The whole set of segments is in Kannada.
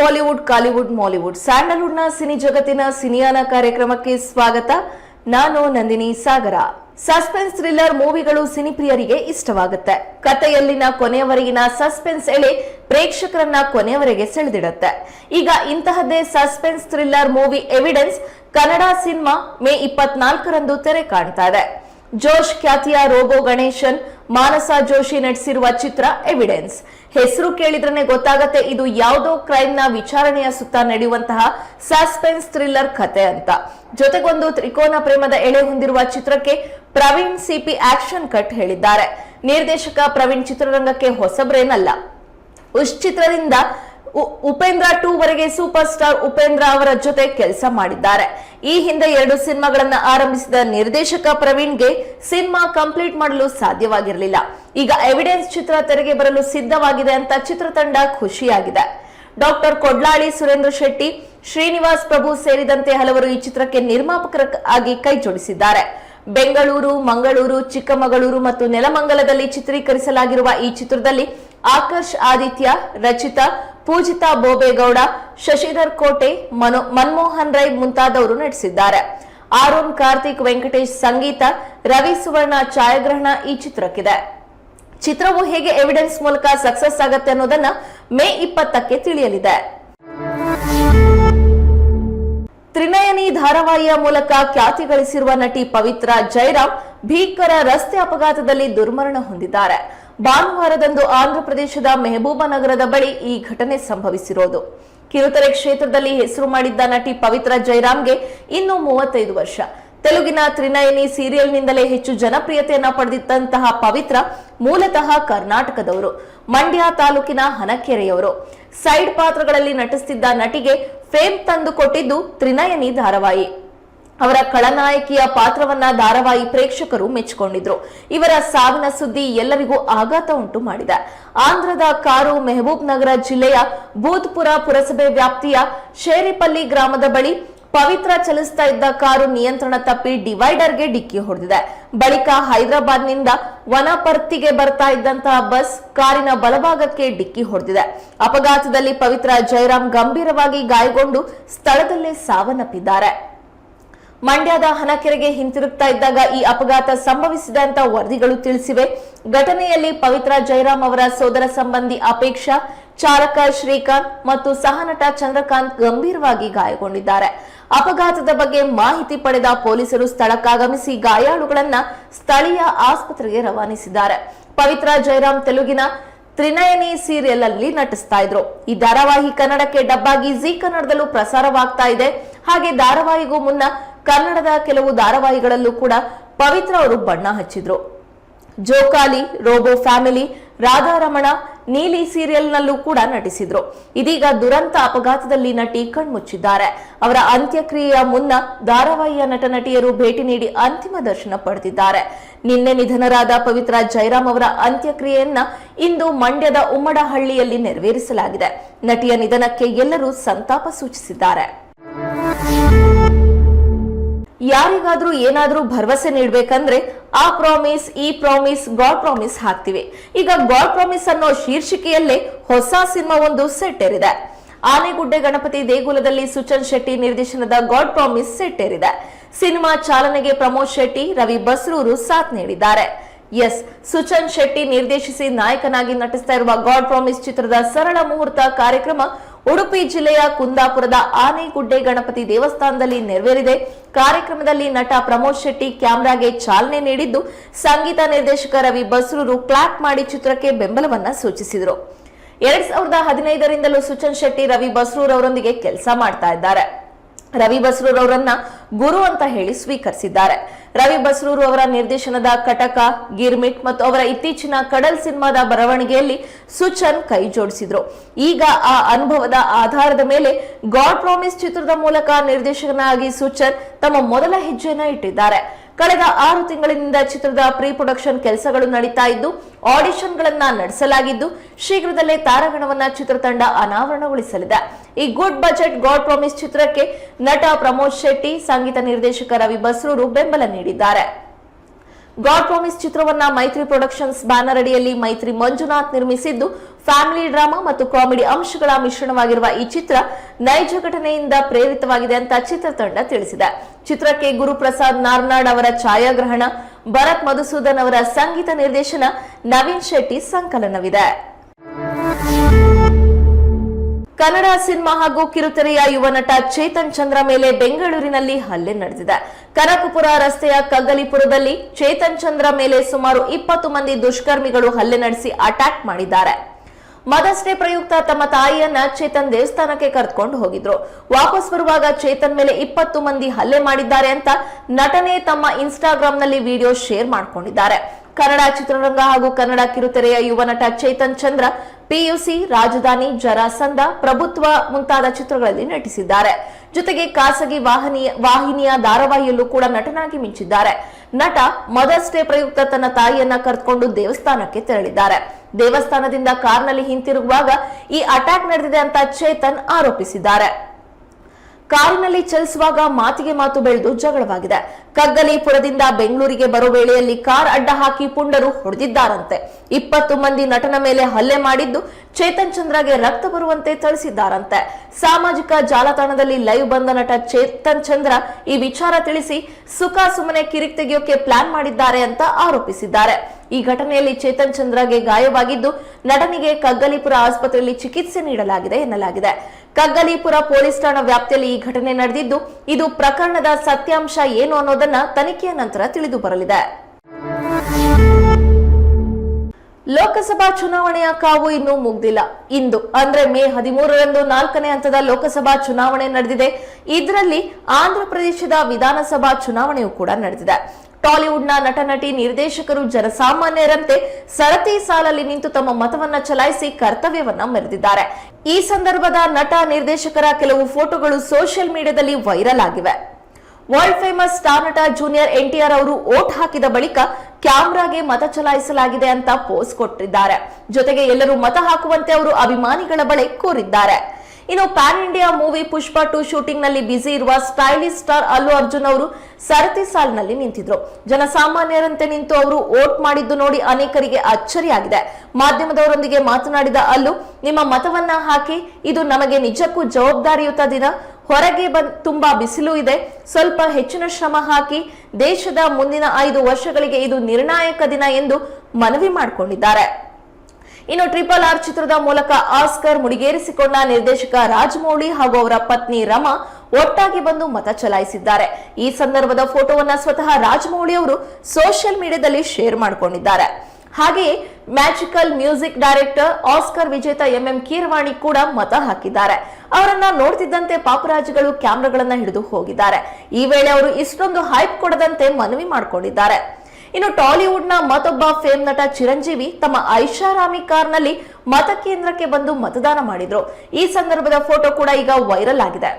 Bollywood, Kollywood, Mollywood. ಸ್ಯಾಂಡಲ್ವುಡ್ನ ಸಿನಿ ಜಗತ್ತಿನ ಸಿನಿಯಾನ ಕಾರ್ಯಕ್ರಮಕ್ಕೆ ಸ್ವಾಗತ. ನಾನು ನಂದಿನಿ ಸಾಗರ. ಸಸ್ಪೆನ್ಸ್ ಥ್ರಿಲ್ಲರ್ ಮೂವಿಗಳು ಸಿನಿಪ್ರಿಯರಿಗೆ ಇಷ್ಟವಾಗುತ್ತೆ. ಕಥೆಯಲ್ಲಿನ ಕೊನೆಯವರೆಗಿನ ಸಸ್ಪೆನ್ಸ್ ಎಳೆ ಪ್ರೇಕ್ಷಕರನ್ನ ಕೊನೆಯವರೆಗೆ ಸೆಳೆದಿಡುತ್ತೆ. ಈಗ ಇಂತಹದ್ದೇ suspense thriller movie evidence Kannada cinema May ಇಪ್ಪತ್ನಾಲ್ಕರಂದು ತೆರೆ ಕಾಣ್ತಾ ಇದೆ. ಜೋಶ್ ಖ್ಯಾತಿಯ ರೋಬೋ ಗಣೇಶನ್ ಮಾನಸ ಜೋಶಿ ನಟಿಸಿರುವ ಚಿತ್ರ ಎವಿಡೆನ್ಸ್ ಹೆಸರು ಕೇಳಿದ್ರೆ ಗೊತ್ತಾಗತ್ತೆ, ಇದು ಯಾವುದೋ ಕ್ರೈಮ್ನ ವಿಚಾರಣೆಯ ಸುತ್ತ ನಡೆಯುವಂತಹ ಸಸ್ಪೆನ್ಸ್ ಥ್ರಿಲ್ಲರ್ ಕತೆ ಅಂತ. ಜೊತೆಗೊಂದು ತ್ರಿಕೋನ ಪ್ರೇಮದ ಎಳೆ ಹೊಂದಿರುವ ಚಿತ್ರಕ್ಕೆ ಪ್ರವೀಣ್ ಸಿಪಿ ಆಕ್ಷನ್ ಕಟ್ ಹೇಳಿದ್ದಾರೆ. ನಿರ್ದೇಶಕ ಪ್ರವೀಣ್ ಚಿತ್ರರಂಗಕ್ಕೆ ಹೊಸಬ್ರೇನಲ್ಲ. ಉಶ್ ಚಿತ್ರದಿಂದ ಉಪೇಂದ್ರ ಟೂ ವರೆಗೆ ಸೂಪರ್ ಸ್ಟಾರ್ ಉಪೇಂದ್ರ ಅವರ ಜೊತೆ ಕೆಲಸ ಮಾಡಿದ್ದಾರೆ. ಈ ಹಿಂದೆ ಎರಡು ಸಿನಿಮಾಗಳನ್ನ ಆರಂಭಿಸಿದ ನಿರ್ದೇಶಕ ಪ್ರವೀಣ್ಗೆ ಸಿನಿಮಾ ಕಂಪ್ಲೀಟ್ ಮಾಡಲು ಸಾಧ್ಯವಾಗಿರಲಿಲ್ಲ. ಈಗ ಎವಿಡೆನ್ಸ್ ಚಿತ್ರ ತೆರೆಗೆ ಬರಲು ಸಿದ್ಧವಾಗಿದೆ ಅಂತ ಚಿತ್ರತಂಡ ಖುಷಿಯಾಗಿದೆ. ಡಾಕ್ಟರ್ ಕೊಡ್ಲಾಳಿ ಸುರೇಂದ್ರ ಶೆಟ್ಟಿ, ಶ್ರೀನಿವಾಸ್ ಪ್ರಭು ಸೇರಿದಂತೆ ಹಲವರು ಈ ಚಿತ್ರಕ್ಕೆ ನಿರ್ಮಾಪಕರ ಆಗಿ ಕೈ ಜೋಡಿಸಿದ್ದಾರೆ. ಬೆಂಗಳೂರು, ಮಂಗಳೂರು, ಚಿಕ್ಕಮಗಳೂರು ಮತ್ತು ನೆಲಮಂಗಲದಲ್ಲಿ ಚಿತ್ರೀಕರಿಸಲಾಗಿರುವ ಈ ಚಿತ್ರದಲ್ಲಿ ಆಕರ್ಷ್ ಆದಿತ್ಯ, ರಚಿತಾ ಪೂಜಿತಾ ಬೋಬೇಗೌಡ, ಶಶಿಧರ್ ಕೋಟೆ, ಮನೋ, ಮನ್ಮೋಹನ್ ರೈ ಮುಂತಾದವರು ನಟಿಸಿದ್ದಾರೆ. ಆರೋನ್ ಕಾರ್ತಿಕ್ ವೆಂಕಟೇಶ್ ಸಂಗೀತ, ರವಿ ಸುವರ್ಣ ಛಾಯಾಗ್ರಹಣ ಈ ಚಿತ್ರಕ್ಕಿದೆ. ಚಿತ್ರವು ಹೇಗೆ ಎವಿಡೆನ್ಸ್ ಮೂಲಕ ಸಕ್ಸಸ್ ಆಗುತ್ತೆ ಅನ್ನೋದನ್ನ ಮೇ ಇಪ್ಪತ್ತಕ್ಕೆ ತಿಳಿಯಲಿದೆ. ತ್ರಿನಯನಿ ಧಾರಾವಾಹಿಯ ಮೂಲಕ ಖ್ಯಾತಿ ಗಳಿಸಿರುವ ನಟಿ ಪವಿತ್ರ ಜೈರಾಮ್ ಭೀಕರ ರಸ್ತೆ ಅಪಘಾತದಲ್ಲಿ ದುರ್ಮರಣ ಹೊಂದಿದ್ದಾರೆ. ಭಾನುವಾರದಂದು ಆಂಧ್ರಪ್ರದೇಶದ ಮೆಹಬೂಬ ನಗರದ ಬಳಿ ಈ ಘಟನೆ ಸಂಭವಿಸಿರೋದು. ಕಿರುತೆರೆ ಕ್ಷೇತ್ರದಲ್ಲಿ ಹೆಸರು ಮಾಡಿದ್ದ ನಟಿ ಪವಿತ್ರ ಜೈರಾಮ್ಗೆ ಇನ್ನು ಮೂವತ್ತೈದು ವರ್ಷ. ತೆಲುಗಿನ ತ್ರಿನಯನಿ ಸೀರಿಯಲ್ನಿಂದಲೇ ಹೆಚ್ಚು ಜನಪ್ರಿಯತೆಯನ್ನ ಪಡೆದಿದ್ದಂತಹ ಪವಿತ್ರ ಮೂಲತಃ ಕರ್ನಾಟಕದವರು, ಮಂಡ್ಯ ತಾಲೂಕಿನ ಹನಕೆರೆಯವರು. ಸೈಡ್ ಪಾತ್ರಗಳಲ್ಲಿ ನಟಿಸುತ್ತಿದ್ದ ನಟಿಗೆ ಫೇಮ್ ತಂದುಕೊಟ್ಟಿದ್ದು ತ್ರಿನಯನಿ ಧಾರಾವಾಹಿ. ಅವರ ಖಳನಾಯಕಿಯ ಪಾತ್ರವನ್ನ ಧಾರಾವಾಹಿ ಪ್ರೇಕ್ಷಕರು ಮೆಚ್ಚಿಕೊಂಡಿದ್ರು. ಇವರ ಸಾವಿನ ಸುದ್ದಿ ಎಲ್ಲರಿಗೂ ಆಘಾತ ಉಂಟು ಮಾಡಿದೆ. ಆಂಧ್ರದ ಕಾರು ಮೆಹಬೂಬ್ ನಗರ ಜಿಲ್ಲೆಯ ಭೂತ್ಪುರ ಪುರಸಭೆ ವ್ಯಾಪ್ತಿಯ ಶೇರಿಪಲ್ಲಿ ಗ್ರಾಮದ ಬಳಿ ಪವಿತ್ರ ಚಲಿಸ್ತಾ ಇದ್ದ ಕಾರು ನಿಯಂತ್ರಣ ತಪ್ಪಿ ಡಿವೈಡರ್ಗೆ ಡಿಕ್ಕಿ ಹೊಡೆದಿದೆ. ಬಳಿಕ ಹೈದರಾಬಾದ್ನಿಂದ ವನಪರ್ತಿಗೆ ಬರ್ತಾ ಇದ್ದಂತಹ ಬಸ್ ಕಾರಿನ ಬಲಭಾಗಕ್ಕೆ ಡಿಕ್ಕಿ ಹೊಡೆದಿದೆ. ಅಪಘಾತದಲ್ಲಿ ಪವಿತ್ರ ಜಯರಾಮ್ ಗಂಭೀರವಾಗಿ ಗಾಯಗೊಂಡು ಸ್ಥಳದಲ್ಲೇ ಸಾವನ್ನಪ್ಪಿದ್ದಾರೆ. ಮಂಡ್ಯದ ಹನಕೆರೆಗೆ ಹಿಂತಿರುಗ್ತಾ ಇದ್ದಾಗ ಈ ಅಪಘಾತ ಸಂಭವಿಸಿದಂತ ಅಂತ ವರದಿಗಳು ತಿಳಿಸಿವೆ. ಘಟನೆಯಲ್ಲಿ ಪವಿತ್ರ ಜಯರಾಮ್ ಅವರ ಸೋದರ ಸಂಬಂಧಿ ಅಪೇಕ್ಷಾ, ಚಾಲಕ ಶ್ರೀಕಾಂತ್ ಮತ್ತು ಸಹನಟ ಚಂದ್ರಕಾಂತ್ ಗಂಭೀರವಾಗಿ ಗಾಯಗೊಂಡಿದ್ದಾರೆ. ಅಪಘಾತದ ಬಗ್ಗೆ ಮಾಹಿತಿ ಪಡೆದ ಪೊಲೀಸರು ಸ್ಥಳಕ್ಕಾಗಮಿಸಿ ಗಾಯಾಳುಗಳನ್ನ ಸ್ಥಳೀಯ ಆಸ್ಪತ್ರೆಗೆ ರವಾನಿಸಿದ್ದಾರೆ. ಪವಿತ್ರ ಜಯರಾಮ್ ತೆಲುಗಿನ ತ್ರಿನಯನಿ ಸೀರಿಯಲ್ ಅಲ್ಲಿ ನಟಿಸ್ತಾ ಇದ್ರು. ಈ ಧಾರಾವಾಹಿ ಕನ್ನಡಕ್ಕೆ ಡಬ್ಬಾಗಿ ಜೀ ಕನ್ನಡದಲ್ಲೂ ಪ್ರಸಾರವಾಗ್ತಾ ಇದೆ. ಹಾಗೆ ಧಾರಾವಾಹಿಗೂ ಮುನ್ನ ಕನ್ನಡದ ಕೆಲವು ಧಾರಾವಾಹಿಗಳಲ್ಲೂ ಕೂಡ ಪವಿತ್ರ ಅವರು ಬಣ್ಣ ಹಚ್ಚಿದ್ರು. ಜೋಕಾಲಿ, ರೋಬೋ ಫ್ಯಾಮಿಲಿ, ರಾಧಾರಮಣ ನೀಲಿ ಸೀರಿಯಲ್ನಲ್ಲೂ ಕೂಡ ನಟಿಸಿದ್ರು. ಇದೀಗ ದುರಂತ ಅಪಘಾತದಲ್ಲಿ ನಟಿ ಕಣ್ಮುಚ್ಚಿದ್ದಾರೆ. ಅವರ ಅಂತ್ಯಕ್ರಿಯೆಯ ಮುನ್ನ ಧಾರಾವಾಹಿಯ ನಟ ನಟಿಯರು ಭೇಟಿ ನೀಡಿ ಅಂತಿಮ ದರ್ಶನ ಪಡೆದಿದ್ದಾರೆ. ನಿನ್ನೆ ನಿಧನರಾದ ಪವಿತ್ರ ಜಯರಾಮ್ ಅವರ ಅಂತ್ಯಕ್ರಿಯೆಯನ್ನ ಇಂದು ಮಂಡ್ಯದ ಉಮ್ಮಡಹಳ್ಳಿಯಲ್ಲಿ ನೆರವೇರಿಸಲಾಗಿದೆ. ನಟಿಯ ನಿಧನಕ್ಕೆ ಎಲ್ಲರೂ ಸಂತಾಪ ಸೂಚಿಸಿದ್ದಾರೆ. ಯಾರಿಗಾದ್ರೂ ಏನಾದ್ರೂ ಭರವಸೆ ನೀಡ್ಬೇಕಂದ್ರೆ ಆ ಪ್ರಾಮಿಸ್ ಈ ಪ್ರಾಮಿಸ್ ಗಾಡ್ ಪ್ರಾಮಿಸ್ ಹಾಕ್ತಿವಿ. ಈಗ ಗಾಡ್ ಪ್ರಾಮಿಸ್ ಅನ್ನೋ ಶೀರ್ಷಿಕೆಯಲ್ಲೇ ಹೊಸ ಸಿನಿಮಾ ಒಂದು ಸೆಟ್ ಏರಿದೆ. ಆನೆಗುಡ್ಡೆ ಗಣಪತಿ ದೇಗುಲದಲ್ಲಿ ಸುಚನ್ ಶೆಟ್ಟಿ ನಿರ್ದೇಶನದ ಗಾಡ್ ಪ್ರಾಮಿಸ್ ಸೆಟ್ ಏರಿದೆ. ಸಿನಿಮಾ ಚಾಲನೆಗೆ ಪ್ರಮೋದ್ ಶೆಟ್ಟಿ, ರವಿ ಬಸ್ರೂರು ಸಾಥ್ ನೀಡಿದ್ದಾರೆ. ಎಸ್ ಸುಚನ್ ಶೆಟ್ಟಿ ನಿರ್ದೇಶಿಸಿ ನಾಯಕನಾಗಿ ನಟಿಸ್ತಾ ಇರುವ ಗಾಡ್ ಪ್ರಾಮಿಸ್ ಚಿತ್ರದ ಸರಳ ಮುಹೂರ್ತ ಕಾರ್ಯಕ್ರಮ ಉಡುಪಿ ಜಿಲ್ಲೆಯ ಕುಂದಾಪುರದ ಆನೆಗುಡ್ಡೆ ಗಣಪತಿ ದೇವಸ್ಥಾನದಲ್ಲಿ ನೆರವೇರಿದೆ. ಕಾರ್ಯಕ್ರಮದಲ್ಲಿ ನಟ ಪ್ರಮೋದ್ ಶೆಟ್ಟಿ ಕ್ಯಾಮ್ರಾಗೆ ಚಾಲನೆ ನೀಡಿದ್ದು, ಸಂಗೀತ ನಿರ್ದೇಶಕ ರವಿ ಬಸ್ರೂರು ಕ್ಲಾಪ್ ಮಾಡಿ ಚಿತ್ರಕ್ಕೆ ಬೆಂಬಲವನ್ನ ಸೂಚಿಸಿದರು. ಎರಡ್ ಸಾವಿರದ ಹದಿನೈದರಿಂದಲೂ ಸುಚನ್ ಶೆಟ್ಟಿ, ರವಿ ಬಸ್ರೂರ್ ಅವರೊಂದಿಗೆ ಕೆಲಸ ಮಾಡ್ತಾ ಇದ್ದಾರೆ. ರವಿ ಬಸ್ರೂರ್ ಅವರನ್ನ ಗುರು ಅಂತ ಹೇಳಿ ಸ್ವೀಕರಿಸಿದ್ದಾರೆ. ರವಿ ಬಸ್ರೂರು ಅವರ ನಿರ್ದೇಶನದ ಕಟಕ, ಗಿರ್ಮಿಟ್ ಮತ್ತು ಅವರ ಇತ್ತೀಚಿನ ಕಡಲ್ ಸಿನಿಮಾದ ಬರವಣಿಗೆಯಲ್ಲಿ ಸುಚನ್ ಕೈ ಜೋಡಿಸಿದ್ರು. ಈಗ ಆ ಅನುಭವದ ಆಧಾರದ ಮೇಲೆ ಗಾಡ್ ಪ್ರಾಮಿಸ್ ಚಿತ್ರದ ಮೂಲಕ ನಿರ್ದೇಶಕನಾಗಿ ಸುಚನ್ ತಮ್ಮ ಮೊದಲ ಹೆಜ್ಜೆಯನ್ನ ಇಟ್ಟಿದ್ದಾರೆ. ಕಳೆದ ಆರು ತಿಂಗಳಿನಿಂದ ಚಿತ್ರದ ಪ್ರೀ ಪ್ರೊಡಕ್ಷನ್ ಕೆಲಸಗಳು ನಡೀತಾ ಇದ್ದು, ಆಡಿಷನ್ಗಳನ್ನ ನಡೆಸಲಾಗಿದ್ದು, ಶೀಘ್ರದಲ್ಲೇ ತಾರಾಗಣವನ್ನ ಚಿತ್ರತಂಡ ಅನಾವರಣಗೊಳಿಸಲಿದೆ. ಈ ಗುಡ್ ಬಜೆಟ್, ಗಾಡ್ ಪ್ರಾಮಿಸ್ ಚಿತ್ರಕ್ಕೆ ನಟ ಪ್ರಮೋದ್ ಶೆಟ್ಟಿ, ಸಂಗೀತ ನಿರ್ದೇಶಕ ರವಿ ಬಸ್ರೂರು ಬೆಂಬಲ ನೀಡಿದ್ದಾರೆ. ಗಾಡ್ ಪ್ರಾಮಿಸ್ ಚಿತ್ರವನ್ನ ಮೈತ್ರಿ ಪ್ರೊಡಕ್ಷನ್ಸ್ ಬ್ಯಾನರ್ ಅಡಿಯಲ್ಲಿ ಮೈತ್ರಿ ಮಂಜುನಾಥ್ ನಿರ್ಮಿಸಿದ್ದು, ಫ್ಯಾಮಿಲಿ ಡ್ರಾಮಾ ಮತ್ತು ಕಾಮಿಡಿ ಅಂಶಗಳ ಮಿಶ್ರಣವಾಗಿರುವ ಈ ಚಿತ್ರ ನೈಜ ಘಟನೆಯಿಂದ ಪ್ರೇರಿತವಾಗಿದೆ ಅಂತ ಚಿತ್ರತಂಡ ತಿಳಿಸಿದೆ. ಚಿತ್ರಕ್ಕೆ ಗುರುಪ್ರಸಾದ್ ನಾರ್ನಾಡ್ ಅವರ ಛಾಯಾಗ್ರಹಣ, ಭರತ್ ಮಧುಸೂದನ್ ಅವರ ಸಂಗೀತ ನಿರ್ದೇಶನ, ನವೀನ್ ಶೆಟ್ಟಿ ಸಂಕಲನವಿದೆ. ಕನ್ನಡ ಸಿನಿಮಾ ಹಾಗೂ ಕಿರುತೆರೆಯ ಯುವ ನಟ ಚೇತನ್ ಚಂದ್ರ ಮೇಲೆ ಬೆಂಗಳೂರಿನಲ್ಲಿ ಹಲ್ಲೆ ನಡೆದಿದೆ. ಕನಕಪುರ ರಸ್ತೆಯ ಕಗ್ಗಲಿಪುರದಲ್ಲಿ ಚೇತನ್ ಚಂದ್ರ ಮೇಲೆ ಸುಮಾರು ಇಪ್ಪತ್ತು ಮಂದಿ ದುಷ್ಕರ್ಮಿಗಳು ಹಲ್ಲೆ ನಡೆಸಿ ಅಟ್ಯಾಕ್ ಮಾಡಿದ್ದಾರೆ. ಮದರ್ಸ್ ಡೇ ಪ್ರಯುಕ್ತ ತಮ್ಮ ತಾಯಿಯನ್ನ ಚೇತನ್ ದೇವಸ್ಥಾನಕ್ಕೆ ಕರೆದುಕೊಂಡು ಹೋಗಿದ್ರು. ವಾಪಸ್ ಬರುವಾಗ ಚೇತನ್ ಮೇಲೆ ಇಪ್ಪತ್ತು ಮಂದಿ ಹಲ್ಲೆ ಮಾಡಿದ್ದಾರೆ ಅಂತ ನಟನೆ ತಮ್ಮ ಇನ್ಸ್ಟಾಗ್ರಾಂನಲ್ಲಿ ವಿಡಿಯೋ ಶೇರ್ ಮಾಡ್ಕೊಂಡಿದ್ದಾರೆ. ಕನ್ನಡ ಚಿತ್ರರಂಗ ಹಾಗೂ ಕನ್ನಡ ಕಿರುತೆರೆಯ ಯುವ ನಟ ಚೇತನ್ ಚಂದ್ರ, ಪಿಯುಸಿ, ರಾಜಧಾನಿ ಜರಾಸಂದ ಪ್ರಭುತ್ವ ಮುಂತಾದ ಚಿತ್ರಗಳಲ್ಲಿ ನಟಿಸಿದ್ದಾರೆ. ಜೊತೆಗೆ ಖಾಸಗಿ ವಾಹಿನಿಯ ವಾಹಿನಿಯ ಧಾರಾವಾಹಿಯಲ್ಲೂ ಕೂಡ ನಟನಾಗಿ ಮಿಂಚಿದ್ದಾರೆ. ನಟ ಮದರ್ಸ್ ಡೇ ಪ್ರಯುಕ್ತ ತನ್ನ ತಾಯಿಯನ್ನ ಕರೆದುಕೊಂಡು ದೇವಸ್ಥಾನಕ್ಕೆ ತೆರಳಿದ್ದಾರೆ. ದೇವಸ್ಥಾನದಿಂದ ಕಾರ್ನಲ್ಲಿ ಹಿಂತಿರುಗುವಾಗ ಈ ಅಟ್ಯಾಕ್ ನಡೆದಿದೆ ಅಂತ ಚೇತನ್ ಆರೋಪಿಸಿದ್ದಾರೆ. ಕಾರಿನಲ್ಲಿ ಚಲಿಸುವಾಗ ಮಾತಿಗೆ ಮಾತು ಬೆಳೆದು ಜಗಳವಾಗಿದೆ. ಕಗ್ಗಲೀಪುರದಿಂದ ಬೆಂಗಳೂರಿಗೆ ಬರೋ ವೇಳೆಯಲ್ಲಿ ಕಾರ್ ಅಡ್ಡ ಹಾಕಿ ಪುಂಡರು ಹೊಡೆದಿದ್ದಾರಂತೆ. ಇಪ್ಪತ್ತು ಮಂದಿ ನಟನ ಮೇಲೆ ಹಲ್ಲೆ ಮಾಡಿದ್ದು ಚೇತನ್ ಚಂದ್ರಗೆ ರಕ್ತ ಬರುವಂತೆ ಥಳಿಸಿದ್ದಾರಂತೆ. ಸಾಮಾಜಿಕ ಜಾಲತಾಣದಲ್ಲಿ ಲೈವ್ ಬಂದ ನಟ ಚೇತನ್ ಚಂದ್ರ ಈ ವಿಚಾರ ತಿಳಿಸಿ ಸುಖ ಸುಮ್ಮನೆ ಕಿರಿಕ್ ತೆಗೆಯೋಕೆ ಪ್ಲಾನ್ ಮಾಡಿದ್ದಾರೆ ಅಂತ ಆರೋಪಿಸಿದ್ದಾರೆ. ಈ ಘಟನೆಯಲ್ಲಿ ಚೇತನ್ ಚಂದ್ರಗೆ ಗಾಯವಾಗಿದ್ದು ನಟನಿಗೆ ಕಗ್ಗಲೀಪುರ ಆಸ್ಪತ್ರೆಯಲ್ಲಿ ಚಿಕಿತ್ಸೆ ನೀಡಲಾಗಿದೆ ಎನ್ನಲಾಗಿದೆ. ಕಗ್ಗಲೀಪುರ ಪೊಲೀಸ್ ಠಾಣಾ ವ್ಯಾಪ್ತಿಯಲ್ಲಿ ಈ ಘಟನೆ ನಡೆದಿದ್ದು, ಇದು ಪ್ರಕರಣದ ಸತ್ಯಾಂಶ ಏನು ಅನ್ನೋದನ್ನ ತನಿಖೆಯ ನಂತರ ತಿಳಿದು ಬರಲಿದೆ. ಲೋಕಸಭಾ ಚುನಾವಣೆಯ ಕಾವು ಇನ್ನೂ ಮುಗ್ದಿಲ್ಲ. ಇಂದು, ಅಂದ್ರೆ ಮೇ ಹದಿಮೂರರಂದು ನಾಲ್ಕನೇ ಹಂತದ ಲೋಕಸಭಾ ಚುನಾವಣೆ ನಡೆದಿದೆ. ಇದರಲ್ಲಿ ಆಂಧ್ರ ಪ್ರದೇಶದ ವಿಧಾನಸಭಾ ಚುನಾವಣೆಯೂ ಕೂಡ ನಡೆದಿದೆ. ಟಾಲಿವುಡ್ನ ನಟ ನಟಿ ನಿರ್ದೇಶಕರು ಜನಸಾಮಾನ್ಯರಂತೆ ಸರತಿ ಸಾಲಲ್ಲಿ ನಿಂತು ತಮ್ಮ ಮತವನ್ನ ಚಲಾಯಿಸಿ ಕರ್ತವ್ಯವನ್ನ ಮೆರೆದಿದ್ದಾರೆ ಈ ಸಂದರ್ಭದ ನಟ ನಿರ್ದೇಶಕರ ಕೆಲವು ಫೋಟೋಗಳು ಸೋಷಿಯಲ್ ಮೀಡಿಯಾದಲ್ಲಿ ವೈರಲ್ ಆಗಿವೆ. ವರ್ಲ್ಡ್ ಫೇಮಸ್ ಸ್ಟಾರ್ ನಟ ಜೂನಿಯರ್ ಎನ್ಟಿಆರ್ ಅವರು ಓಟ್ ಹಾಕಿದ ಬಳಿಕ ಕ್ಯಾಮ್ರಾಗೆ ಮತ ಚಲಾಯಿಸಲಾಗಿದೆ ಅಂತ ಪೋಸ್ಟ್ ಕೊಟ್ಟಿದ್ದಾರೆ. ಜೊತೆಗೆ ಎಲ್ಲರೂ ಮತ ಹಾಕುವಂತೆ ಅವರು ಅಭಿಮಾನಿಗಳ ಬಳಿ ಕೋರಿದ್ದಾರೆ. ಇನ್ನು pan India movie Pushpa two ಶೂಟಿಂಗ್ನಲ್ಲಿ busy ಇರುವ ಸ್ಟೈಲಿಶ್ ಸ್ಟಾರ್ ಅಲ್ಲು ಅರ್ಜುನ್ ಅವರು ಸರತಿ ಸಾಲಿನಲ್ಲಿ ನಿಂತಿದ್ರು. ಜನಸಾಮಾನ್ಯರಂತೆ ನಿಂತು ಅವರು ವೋಟ್ ಮಾಡಿದ್ದು ನೋಡಿ ಅನೇಕರಿಗೆ ಅಚ್ಚರಿಯಾಗಿದೆ. ಮಾಧ್ಯಮದವರೊಂದಿಗೆ ಮಾತನಾಡಿದ ಅಲ್ಲು, ನಿಮ್ಮ ಮತವನ್ನ ಹಾಕಿ, ಇದು ನಮಗೆ ನಿಜಕ್ಕೂ ಜವಾಬ್ದಾರಿಯುತ ದಿನ. ಹೊರಗೆ ಬಂದ್ ತುಂಬಾ ಬಿಸಿಲು ಇದೆ. ಸ್ವಲ್ಪ ಹೆಚ್ಚಿನ ಶ್ರಮ ಹಾಕಿ ದೇಶದ ಮುಂದಿನ ಐದು ವರ್ಷಗಳಿಗೆ ಇದು ನಿರ್ಣಾಯಕ ದಿನ ಎಂದು ಮನವಿ ಮಾಡಿಕೊಂಡಿದ್ದಾರೆ. ಇನ್ನು ಟ್ರಿಪಲ್ ಆರ್ ಚಿತ್ರದ ಮೂಲಕ ಆಸ್ಕರ್ ಮುಡಿಗೇರಿಸಿಕೊಂಡ ನಿರ್ದೇಶಕ ರಾಜಮೌಳಿ ಹಾಗೂ ಅವರ ಪತ್ನಿ ರಮಾ ಒಟ್ಟಾಗಿ ಬಂದು ಮತ ಚಲಾಯಿಸಿದ್ದಾರೆ. ಈ ಸಂದರ್ಭದ ಫೋಟೋವನ್ನ ಸ್ವತಃ ರಾಜಮೌಳಿ ಅವರು ಸೋಷಿಯಲ್ ಮೀಡಿಯಾದಲ್ಲಿ ಶೇರ್ ಮಾಡಿಕೊಂಡಿದ್ದಾರೆ. ಹಾಗೆಯೇ ಮ್ಯಾಜಿಕಲ್ ಮ್ಯೂಸಿಕ್ ಡೈರೆಕ್ಟರ್ ಆಸ್ಕರ್ ವಿಜೇತ ಎಂ ಎಂ ಕೀರವಾಣಿ ಕೂಡ ಮತ ಹಾಕಿದ್ದಾರೆ. ಅವರನ್ನ ನೋಡ್ತಿದ್ದಂತೆ ಪಾಪರಾಜಿಗಳು ಕ್ಯಾಮ್ರಾಗಳನ್ನ ಹಿಡಿದು ಹೋಗಿದ್ದಾರೆ. ಈ ವೇಳೆ ಅವರು ಇಷ್ಟೊಂದು ಹೈಪ್ ಕೊಡದಂತೆ ಮನವಿ ಮಾಡಿಕೊಂಡಿದ್ದಾರೆ. ಇನ್ನು ಟಾಲಿವುಡ್ನ ಮತ್ತೊಬ್ಬ ಫೇಮ್ ನಟ ಚಿರಂಜೀವಿ ತಮ್ಮ ಐಷಾರಾಮಿ ಕಾರ್ನಲ್ಲಿ ಮತಕೇಂದ್ರಕ್ಕೆ ಬಂದು ಮತದಾನ ಮಾಡಿದ್ರು. ಈ ಸಂದರ್ಭದ ಫೋಟೋ ಕೂಡ ಈಗ ವೈರಲ್ ಆಗಿದೆ.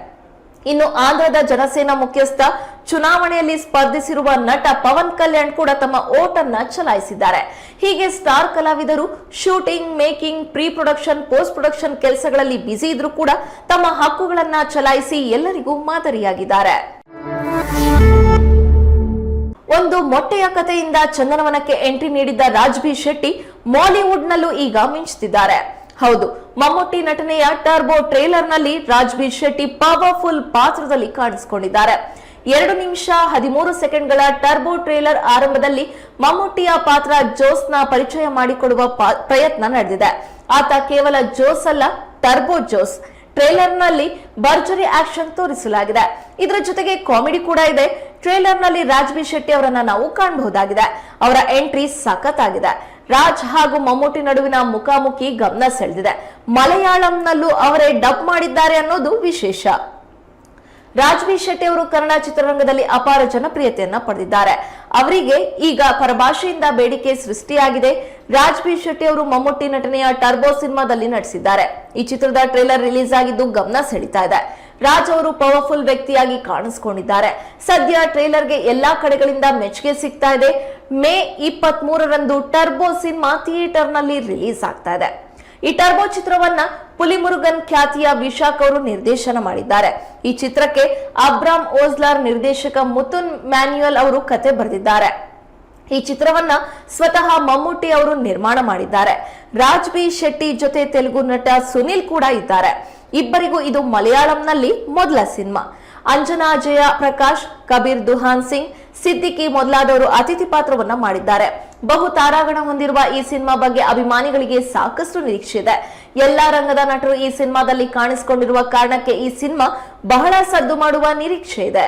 ಇನ್ನು ಆಂಧ್ರದ ಜನಸೇನಾ ಮುಖ್ಯಸ್ಥ ಚುನಾವಣೆಯಲ್ಲಿ ಸ್ಪರ್ಧಿಸಿರುವ ನಟ ಪವನ್ ಕಲ್ಯಾಣ್ ಕೂಡ ತಮ್ಮ ಓಟನ್ನ ಚಲಾಯಿಸಿದ್ದಾರೆ. ಹೀಗೆ ಸ್ಟಾರ್ ಕಲಾವಿದರು shooting, making pre production post production ಕೆಲಸಗಳಲ್ಲಿ ಬ್ಯುಸಿ ಇದ್ರೂ ಕೂಡ ತಮ್ಮ ಹಕ್ಕುಗಳನ್ನ ಚಲಾಯಿಸಿ ಎಲ್ಲರಿಗೂ ಮಾದರಿಯಾಗಿದ್ದಾರೆ. ಒಂದು ಮೊಟ್ಟೆಯ ಕಥೆಯಿಂದ ಚಂದನವನಕ್ಕೆ ಎಂಟ್ರಿ ನೀಡಿದ್ದ ರಾಜ್ಬಿ ಶೆಟ್ಟಿ, ಮಾಲಿವುಡ್ನಲ್ಲೂ ಈಗ ಮಿಂಚುತ್ತಿದ್ದಾರೆ ಹೌದು, ಮಮ್ಮೂಟಿ ನಟನೆಯ ಟರ್ಬೋ ಟ್ರೇಲರ್ನಲ್ಲಿ ರಾಜ್ಬೀರ್ ಶೆಟ್ಟಿ ಪವರ್ಫುಲ್ ಪಾತ್ರದಲ್ಲಿ ಕಾಣಿಸಿಕೊಂಡಿದ್ದಾರೆ. ಎರಡು ನಿಮಿಷ ಹದಿಮೂರು ಸೆಕೆಂಡ್ಗಳ ಟರ್ಬೋ ಟ್ರೇಲರ್ ಆರಂಭದಲ್ಲಿ ಮಮ್ಮೂಟಿಯ ಪಾತ್ರ ಜೋಸ್ನ ಪರಿಚಯ ಮಾಡಿಕೊಡುವ ಪ್ರಯತ್ನ ನಡೆದಿದೆ. ಆತ ಕೇವಲ ಜೋಸ್ ಅಲ್ಲ, ಟರ್ಬೋ ಜೋಸ್. ಟ್ರೇಲರ್ನಲ್ಲಿ ಭರ್ಜರಿ ಆಕ್ಷನ್ ತೋರಿಸಲಾಗಿದೆ. ಇದರ ಜೊತೆಗೆ ಕಾಮಿಡಿ ಕೂಡ ಇದೆ. ಟ್ರೇಲರ್ನಲ್ಲಿ ರಾಜ್ಬಿ ಶೆಟ್ಟಿ ಅವರನ್ನ ನಾವು ಕಾಣಬಹುದಾಗಿದೆ. ಅವರ ಎಂಟ್ರಿ ಸಖತ್ ಆಗಿದೆ ರಾಜ್ ಹಾಗೂ ಮಮ್ಮೂಟಿ ನಡುವಿನ ಮುಖಾಮುಖಿ ಗಮನ ಸೆಳೆದಿದೆ. ಮಲಯಾಳಂನಲ್ಲೂ ಅವರೇ ಡಬ್ ಮಾಡಿದ್ದಾರೆ ಅನ್ನೋದು ವಿಶೇಷ. ರಾಜ್ವಿ ಶೆಟ್ಟಿ ಅವರು ಕನ್ನಡ ಚಿತ್ರರಂಗದಲ್ಲಿ ಅಪಾರ ಜನಪ್ರಿಯತೆಯನ್ನ ಪಡೆದಿದ್ದಾರೆ. ಅವರಿಗೆ ಈಗ ಪರಭಾಷೆಯಿಂದ ಬೇಡಿಕೆ ಸೃಷ್ಟಿಯಾಗಿದೆ. ರಾಜ್ವಿ ಶೆಟ್ಟಿ ಅವರು ಮಮ್ಮೂಟಿ ನಟನೆಯ ಟರ್ಬೋ ಸಿನಿಮಾದಲ್ಲಿ ನಟಿಸಿದ್ದಾರೆ. ಈ ಚಿತ್ರದ ಟ್ರೇಲರ್ ರಿಲೀಸ್ ಆಗಿದ್ದು ಗಮನ ಸೆಳೀತಾ ಇದೆ. ರಾಜ್ ಅವರು ಪವರ್ಫುಲ್ ವ್ಯಕ್ತಿಯಾಗಿ ಕಾಣಿಸ್ಕೊಂಡಿದ್ದಾರೆ. ಸದ್ಯ ಟ್ರೇಲರ್ಗೆ ಎಲ್ಲಾ ಕಡೆಗಳಿಂದ ಮೆಚ್ಚುಗೆ ಸಿಗ್ತಾ ಇದೆ. ಮೇ ಇಪ್ಪತ್ತ್ ಮೂರರಂದು ಟರ್ಬೋ ಸಿನಿಮಾ ಥಿಯೇಟರ್ನಲ್ಲಿ ರಿಲೀಸ್ ಆಗ್ತಾ ಇದೆ. ಈ ಟರ್ಬೋ ಚಿತ್ರವನ್ನ ಪುಲಿಮುರುಗನ್ ಖ್ಯಾತಿಯ ವಿಶಾಖ್ ಅವರು ನಿರ್ದೇಶನ ಮಾಡಿದ್ದಾರೆ. ಈ ಚಿತ್ರಕ್ಕೆ ಅಬ್ರಾಮ್ ಓಜ್ಲಾರ್ ನಿರ್ದೇಶಕ ಮುತುನ್ ಮ್ಯಾನ್ಯುಯಲ್ ಅವರು ಕತೆ ಬರೆದಿದ್ದಾರೆ. ಈ ಚಿತ್ರವನ್ನ ಸ್ವತಃ ಮಮ್ಮೂಟಿ ಅವರು ನಿರ್ಮಾಣ ಮಾಡಿದ್ದಾರೆ. ರಾಜ್ ಬಿ ಶೆಟ್ಟಿ ಜೊತೆ ತೆಲುಗು ನಟ ಸುನಿಲ್ ಕೂಡ ಇದ್ದಾರೆ. ಇಬ್ಬರಿಗೂ ಇದು ಮಲಯಾಳಂನಲ್ಲಿ ಮೊದಲ ಸಿನಿಮಾ. ಅಂಜನಾ, ಜಯ, ಪ್ರಕಾಶ್, ಕಬೀರ್, ದುಹಾನ್ ಸಿಂಗ್, ಸಿದ್ದಿಕಿ ಮೊದಲಾದವರು ಅತಿಥಿ ಪಾತ್ರವನ್ನ ಮಾಡಿದ್ದಾರೆ. ಬಹು ತಾರಾಗಣ ಹೊಂದಿರುವ ಈ ಸಿನಿಮಾ ಬಗ್ಗೆ ಅಭಿಮಾನಿಗಳಿಗೆ ಸಾಕಷ್ಟು ನಿರೀಕ್ಷೆ ಇದೆ. ಎಲ್ಲಾ ರಂಗದ ನಟರು ಈ ಸಿನಿಮಾದಲ್ಲಿ ಕಾಣಿಸಿಕೊಂಡಿರುವ ಕಾರಣಕ್ಕೆ ಈ ಸಿನಿಮಾ ಬಹಳ ಸದ್ದು ಮಾಡುವ ನಿರೀಕ್ಷೆ ಇದೆ.